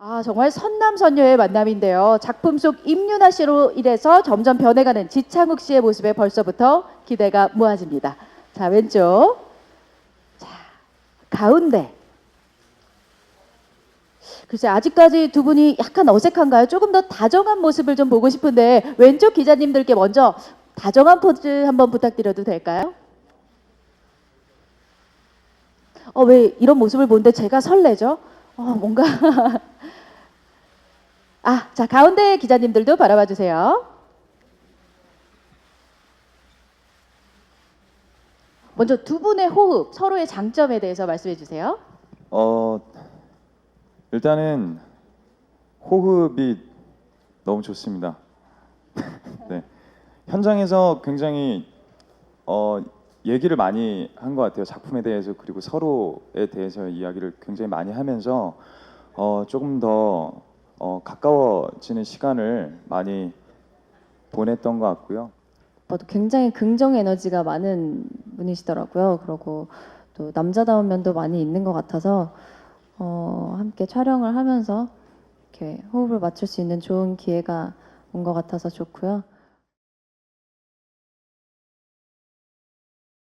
아, 정말 선남선녀의 만남인데요. 작품 속 임윤아 씨로 인해서 점점 변해가는 지창욱 씨의 모습에 벌써부터 기대가 모아집니다. 자, 왼쪽. 자, 가운데. 글쎄, 아직까지 두 분이 약간 어색한가요? 조금 더 다정한 모습을 좀 보고 싶은데, 왼쪽 기자님들께 먼저 다정한 포즈 한번 부탁드려도 될까요? 어, 왜 이런 모습을 보는데 제가 설레죠? 어, 뭔가. 아, 자, 가운데 기자님들도 바라봐 주세요. 먼저 두 분의 호흡, 서로의 장점에 대해서 말씀해 주세요. 어 일단은 호흡이 너무 좋습니다. 네 현장에서 굉장히 어 얘기를 많이 한 것 같아요 작품에 대해서 그리고 서로에 대해서 이야기를 굉장히 많이 하면서 어 조금 더 어, 가까워지는 시간을 많이 보냈던 것 같고요. 오빠도 굉장히 긍정 에너지가 많은 분이시더라고요. 그리고 또 남자다운 면도 많이 있는 것 같아서 어, 함께 촬영을 하면서 이렇게 호흡을 맞출 수 있는 좋은 기회가 온 것 같아서 좋고요.